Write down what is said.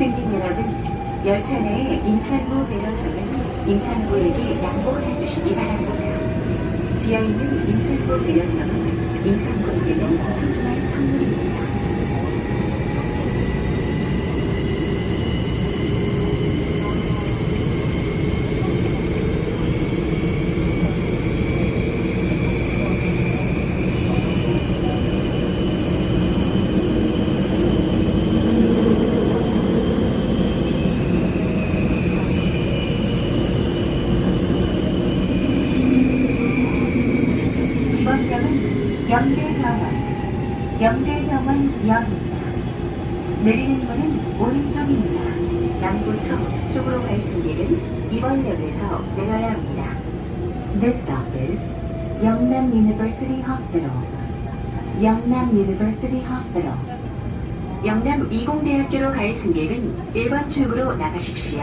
여러분, 열차 내에 임산부 배려석은 임산부에게 양보해 주시기 바랍니다. 비어있는 임산부 배려석은 임산부에게는 소중한 선물입니다. 이번 역은 영대병원, 영대병원 역입니다. 내리는 문은 오른쪽입니다. 남부쪽 쪽으로 갈 승객은 이번 역에서 내려야 합니다. This stop is 영남 University Hospital. 영남 University Hospital. 영남 이공대학교로 갈 승객은 1번 출구로 나가십시오.